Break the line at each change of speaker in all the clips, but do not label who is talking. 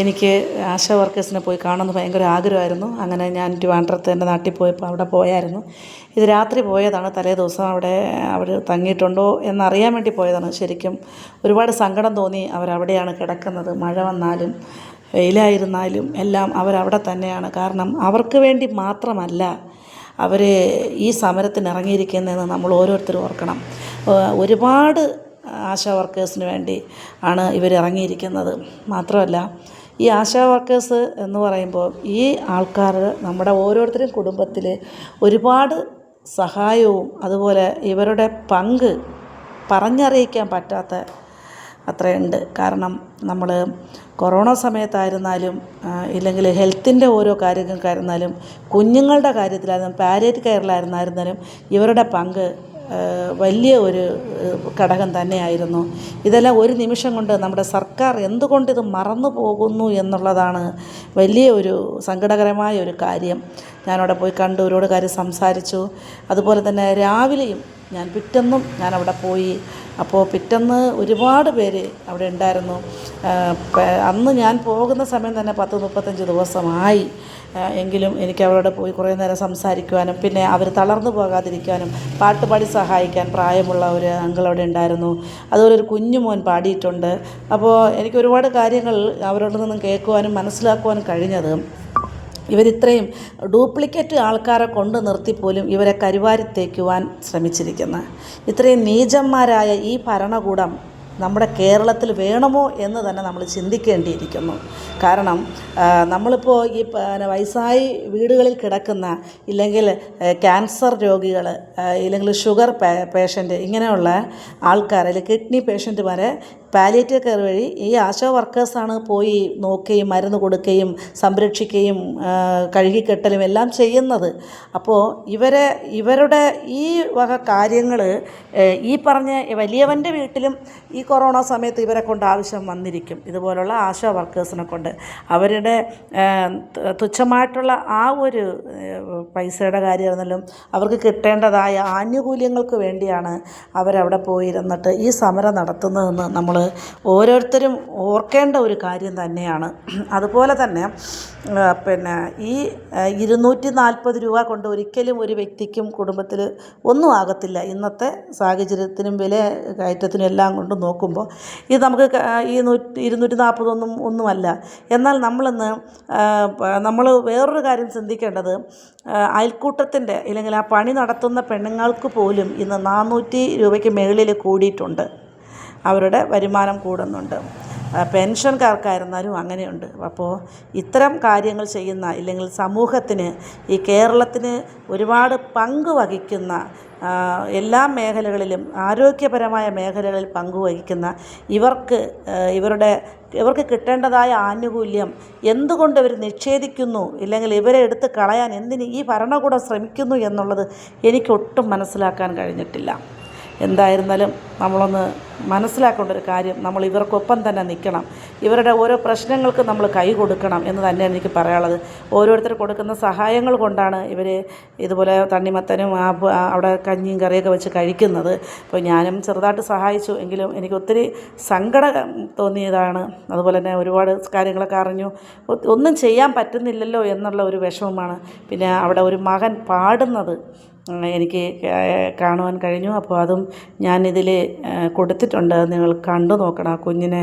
എനിക്ക് ആശ വർക്കേഴ്സിനെ പോയി കാണണമെന്ന് ഭയങ്കര ആഗ്രഹമായിരുന്നു. അങ്ങനെ ഞാൻ ട്രിവാൻഡ്രത്ത് എന്റെ നാട്ടിൽ പോയപ്പോൾ അവിടെ പോയായിരുന്നു. ഇത് രാത്രി പോയതാണ്. തലേ ദിവസം അവിടെ അവർ തങ്ങിയിട്ടുണ്ടോ എന്നറിയാൻ വേണ്ടി പോയതാണ്. ശരിക്കും ഒരുപാട് സങ്കടം തോന്നി. അവരവിടെയാണ് കിടക്കുന്നത്. മഴ വന്നാലും വെയിലായിരുന്നാലും എല്ലാം അവരവിടെ തന്നെയാണ്. കാരണം അവർക്ക് വേണ്ടി മാത്രമല്ല അവർ ഈ സമരത്തിന് ഇറങ്ങിയിരിക്കുന്നതെന്ന് നമ്മൾ ഓരോരുത്തരും ഓർക്കണം. ഒരുപാട് ആശാ വർക്കേഴ്സിന് വേണ്ടി ആണ് ഇവർ ഇറങ്ങിയിരിക്കുന്നത്. മാത്രമല്ല ഈ ആശാ വർക്കേഴ്സ് എന്ന് പറയുമ്പോൾ ഈ ആൾക്കാർ നമ്മുടെ ഓരോരുത്തരും കുടുംബത്തിൽ ഒരുപാട് സഹായവും അതുപോലെ ഇവരുടെ പങ്ക് പറഞ്ഞറിയിക്കാൻ പറ്റാത്ത അത്രയുണ്ട്. കാരണം നമ്മൾ കൊറോണ സമയത്തായിരുന്നാലും ഇല്ലെങ്കിൽ ഹെൽത്തിന്റെ ഓരോ കാര്യങ്ങൾക്കായിരുന്നാലും കുഞ്ഞുങ്ങളുടെ കാര്യത്തിലായിരുന്നാലും പാരേറ്റ് കെയറിലായിരുന്നായിരുന്നാലും ഇവരുടെ പങ്ക് വലിയ ഒരു ഘടകം തന്നെയായിരുന്നു. ഇതെല്ലാം ഒരു നിമിഷം കൊണ്ട് നമ്മുടെ സർക്കാർ എന്തുകൊണ്ട് ഇത് മറന്നു പോകുന്നു എന്നുള്ളതാണ് വലിയ ഒരു സങ്കടകരമായ ഒരു കാര്യം. ഞാനവിടെ പോയി കണ്ടു ഒരുപാട് കാര്യം സംസാരിച്ചു. അതുപോലെ തന്നെ രാവിലെയും ഞാൻ പിറ്റെന്നും ഞാൻ അവിടെ പോയി. അപ്പോൾ പിറ്റെന്ന് ഒരുപാട് പേര് അവിടെ ഉണ്ടായിരുന്നു. അന്ന് ഞാൻ പോകുന്ന സമയം തന്നെ പത്ത് മുപ്പത്തഞ്ച് ദിവസമായി. എങ്കിലും എനിക്ക് അവരോട് പോയി കുറേ നേരം സംസാരിക്കുവാനും പിന്നെ അവർ തളർന്നു പോകാതിരിക്കാനും പാട്ടുപാടി സഹായിക്കാൻ പ്രായമുള്ള ഒരു അങ്കിൾ അവിടെ ഉണ്ടായിരുന്നു. അതുപോലെ ഒരു കുഞ്ഞു മോൻ പാടിയിട്ടുണ്ട്. അപ്പോൾ എനിക്ക് ഒരുപാട് കാര്യങ്ങൾ അവരോട് നിന്നും കേൾക്കുവാനും മനസ്സിലാക്കുവാനും കഴിഞ്ഞത്. ഇവരിത്രയും ഡ്യൂപ്ലിക്കേറ്റ് ആൾക്കാരെ കൊണ്ട് നിർത്തിപ്പോലും ഇവരെ കരുവാരിത്തേക്കുവാൻ ശ്രമിച്ചിരിക്കുന്നത് ഇത്രയും നീചന്മാരായ ഈ ഭരണകൂടം നമ്മുടെ കേരളത്തിൽ വേണമോ എന്ന് തന്നെ നമ്മൾ ചിന്തിക്കേണ്ടിയിരിക്കുന്നു. കാരണം നമ്മളിപ്പോൾ ഈ പിന്നെ വയസ്സായി വീടുകളിൽ കിടക്കുന്ന ഇല്ലെങ്കിൽ ക്യാൻസർ രോഗികൾ ഇല്ലെങ്കിൽ ഷുഗർ പേഷ്യന്റ് ഇങ്ങനെയുള്ള ആൾക്കാർ അല്ലെങ്കിൽ കിഡ്നി പേഷ്യന്റുമാരെ പാലിയേറ്റീവ് കെയർ വഴി ഈ ആശാ വർക്കേഴ്സാണ് പോയി നോക്കുകയും മരുന്ന് കൊടുക്കുകയും സംരക്ഷിക്കുകയും കഴുകിക്കെട്ടലും എല്ലാം ചെയ്യുന്നത്. അപ്പോൾ ഇവരെ ഇവരുടെ ഈ വക കാര്യങ്ങൾ ഈ പറഞ്ഞ വലിയവന്റെ വീട്ടിലും ഈ കൊറോണ സമയത്ത് ഇവരെ കൊണ്ട് ആവശ്യം വന്നിരിക്കും. ഇതുപോലുള്ള ആശാ വർക്കേഴ്സിനെ കൊണ്ട്. അവരുടെ തുച്ഛമായിട്ടുള്ള ആ ഒരു പൈസയുടെ കാര്യമായിരുന്നാലും അവർക്ക് കിട്ടേണ്ടതായ ആനുകൂല്യങ്ങൾക്ക് വേണ്ടിയാണ് അവരവിടെ പോയിരുന്നിട്ട് ഈ സമരം നടത്തുന്നതെന്ന് നമ്മൾ ഓരോരുത്തരും ഓർക്കേണ്ട ഒരു കാര്യം തന്നെയാണ്. അതുപോലെ തന്നെ പിന്നെ ഈ ഇരുന്നൂറ്റി നാൽപ്പത് രൂപ കൊണ്ട് ഒരിക്കലും ഒരു വ്യക്തിക്കും കുടുംബത്തിൽ ഒന്നും ആകത്തില്ല. ഇന്നത്തെ സാഹചര്യത്തിനും വില കയറ്റത്തിനും എല്ലാം കൊണ്ട് നോക്കുമ്പോൾ ഇത് നമുക്ക് ഈ നൂറ്റി ഇരുന്നൂറ്റി നാൽപ്പതൊന്നും ഒന്നുമല്ല. എന്നാൽ നമ്മളിന്ന് നമ്മൾ വേറൊരു കാര്യം ചിന്തിക്കേണ്ടത് അയൽക്കൂട്ടത്തിന്റെ ഇല്ലെങ്കിൽ ആ പണി നടത്തുന്ന പെണ്ണുങ്ങൾക്ക് പോലും ഇന്ന് നാനൂറ്റി രൂപയ്ക്ക് മുകളിൽ കൂടിയിട്ടുണ്ട്. അവരുടെ വരുമാനം കൂടുന്നുണ്ട്. പെൻഷൻകാർക്കായിരുന്നാലും അങ്ങനെയുണ്ട്. അപ്പോൾ ഇത്തരം കാര്യങ്ങൾ ചെയ്യുന്ന ഇല്ലെങ്കിൽ സമൂഹത്തിന് ഈ കേരളത്തിന് ഒരുപാട് പങ്ക് വഹിക്കുന്ന എല്ലാ മേഖലകളിലും ആരോഗ്യപരമായ മേഖലകളിൽ പങ്കുവഹിക്കുന്ന ഇവർക്ക് ഇവരുടെ ഇവർക്ക് കിട്ടേണ്ടതായ ആനുകൂല്യം എന്തുകൊണ്ട് ഇവർ നിഷേധിക്കുന്നു? ഇല്ലെങ്കിൽ ഇവരെ എടുത്ത് കളയാൻ എന്തിന് ഈ ഭരണകൂടം ശ്രമിക്കുന്നു എന്നുള്ളത് എനിക്കൊട്ടും മനസ്സിലാക്കാൻ കഴിഞ്ഞിട്ടില്ല. എന്തായിരുന്നാലും നമ്മളൊന്ന് മനസ്സിലാക്കേണ്ട ഒരു കാര്യം നമ്മൾ ഇവർക്കൊപ്പം തന്നെ നിൽക്കണം. ഇവരുടെ ഓരോ പ്രശ്നങ്ങൾക്ക് നമ്മൾ കൈ കൊടുക്കണം എന്ന് തന്നെയാണ് എനിക്ക് പറയാനുള്ളത്. ഓരോരുത്തർ കൊടുക്കുന്ന സഹായങ്ങൾ കൊണ്ടാണ് ഇവർ ഇതുപോലെ തണ്ണിമത്തനും ആ അവിടെ കഞ്ഞിയും കറിയൊക്കെ വെച്ച് കഴിക്കുന്നത്. അപ്പോൾ ഞാനും ചെറുതായിട്ട് സഹായിച്ചു. എങ്കിലും എനിക്ക് ഒത്തിരി സങ്കടം തോന്നിയതാണ്. അതുപോലെ തന്നെ ഒരുപാട് കാര്യങ്ങളൊക്കെ അറിഞ്ഞു. ഒന്നും ചെയ്യാൻ പറ്റുന്നില്ലല്ലോ എന്നുള്ള ഒരു വിഷമമാണ്. പിന്നെ അവിടെ ഒരു മകൻ പാടുന്നത്. എനിക്ക് കാണുവാൻ കഴിഞ്ഞു. അപ്പോൾ അതും ഞാനിതിൽ കൊടുത്തിട്ടുണ്ട്. നിങ്ങൾ കണ്ടു നോക്കണം. ആ കുഞ്ഞിനെ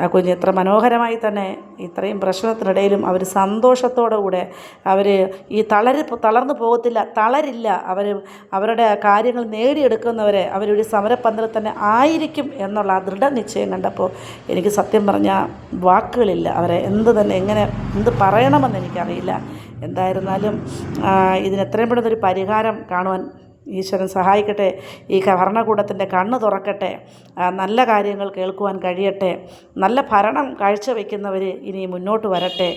ആ കുഞ്ഞ് എത്ര മനോഹരമായി തന്നെ ഇത്രയും പ്രശ്നത്തിനിടയിലും അവർ സന്തോഷത്തോടു കൂടെ അവർ ഈ തളരി തളർന്നു പോകത്തില്ല തളരില്ല. അവർ അവരുടെ കാര്യങ്ങൾ നേടിയെടുക്കുന്നവരെ അവരൊരു സമരപ്പന്തലിൽ തന്നെ ആയിരിക്കും എന്നുള്ള ആ ദൃഢനിശ്ചയം കണ്ടപ്പോൾ എനിക്ക് സത്യം പറഞ്ഞാൽ വാക്കുകളില്ല. അവരെ എന്ത് തന്നെ എങ്ങനെ എന്ത് പറയണമെന്ന് എനിക്കറിയില്ല. എന്തായിരുന്നാലും ഇതിന് എത്രയും പെട്ടെന്നൊരു പരിഹാരം കാണുവാൻ ഈശ്വരൻ സഹായിക്കട്ടെ. ഈ ഭരണകൂടത്തിന്റെ കണ്ണ് തുറക്കട്ടെ. നല്ല കാര്യങ്ങൾ കേൾക്കുവാൻ കഴിയട്ടെ. നല്ല ഭരണം കാഴ്ചവെക്കുന്നവർ ഇനി മുന്നോട്ട് വരട്ടെ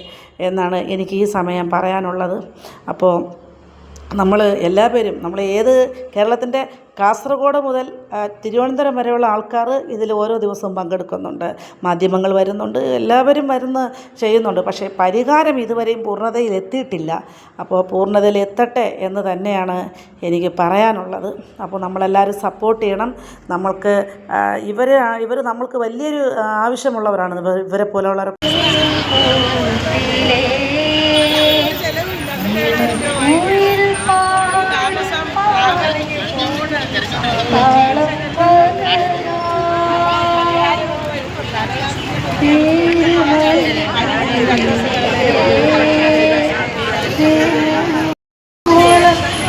എന്നാണ് എനിക്ക് ഈ സമയം പറയാനുള്ളത്. അപ്പോൾ നമ്മൾ എല്ലാ പേരും നമ്മൾ ഏത് കേരളത്തിന്റെ കാസർഗോഡ് മുതൽ തിരുവനന്തപുരം വരെയുള്ള ആൾക്കാർ ഇതിൽ ഓരോ ദിവസവും പങ്കെടുക്കുന്നുണ്ട്. മാധ്യമങ്ങൾ വരുന്നുണ്ട് എല്ലാവരും വരുന്ന ചെയ്യുന്നുണ്ട്. പക്ഷേ പരിഹാരം ഇതുവരെയും പൂർണതയിൽ എത്തിയിട്ടില്ല. അപ്പോൾ പൂർണതയിൽ എത്തട്ടെ എന്ന് തന്നെയാണ് എനിക്ക് പറയാനുള്ളത്. അപ്പോൾ നമ്മളെല്ലാവരും സപ്പോർട്ട് ചെയ്യണം. നമ്മൾക്ക് ഇവർ ഇവർ നമ്മൾക്ക് വലിയൊരു ആവശ്യമുള്ളവരാണ്. ഇവ- ഇവരെ പോലെയുള്ളവർ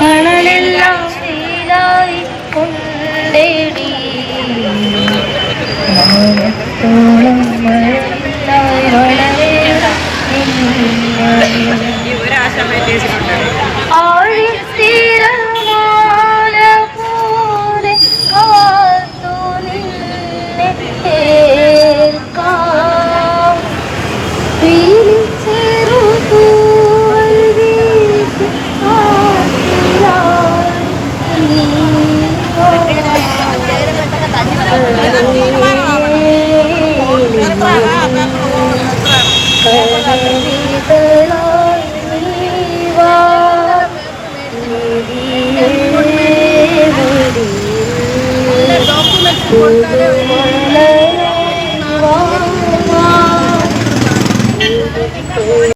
മണലെല്ലാം ശീലായി കൊണ്ടേടി മൗനത്തോളം മഴലായി വളരേണം ആഴിത്തീരമാല പോലെ കാത്തു നിന്നെ